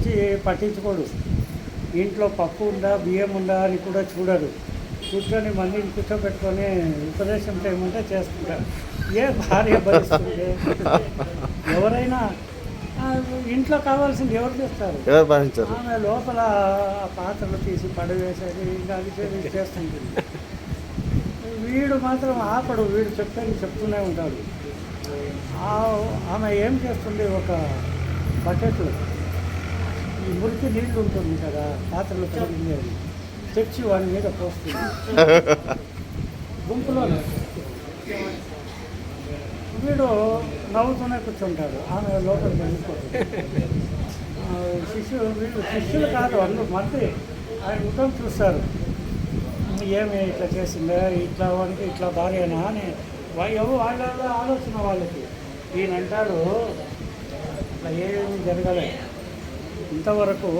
గురించి పట్టించుకోడు. ఇంట్లో పప్పు ఉందా బియ్యం ఉందా అని కూడా చూడడు. కూర్చొని మందిని కూర్చోబెట్టుకొని ఉపదేశం చేయమంటే చేసుకుంటారు ఏ భార్య భరిస్తుంది ఎవరైనా ఇంట్లో కావాల్సింది ఎవరు చేస్తారు? ఎవరు భరించారు? ఆమె లోపల పాత్రలు తీసి పడవేసేది ఇంకా అది చేసి ఇది చేస్తుంది వీడు మాత్రం ఆపడు వీడు చెప్పేది చెప్తూనే ఉంటాడు. ఆమె ఏం చేస్తుంది? ఒక బకెట్లో మురికి నీళ్ళు ఉంటుంది కదా పాత్రలు కడిగేది తెచ్చి వాడి మీద పోస్తుంది. గుంపులో వీడు నవ్వుతూనే కూర్చుంటాడు. ఆమె లోపల వెళ్ళిపోతుంది. శిష్యులు వీళ్ళు శిష్యులు కాదు అందరూ మంది ఆయన ముఖం చూస్తారు. ఏమి ఇట్లా చేసిందా? ఇట్లా వానికి ఇట్లా భార్యనా? అని. ఎవరు వాళ్ళ ఆలోచన వాళ్ళకి. ఈయన అంటాడు ఏమి జరగలేదు. ఇంతవరకు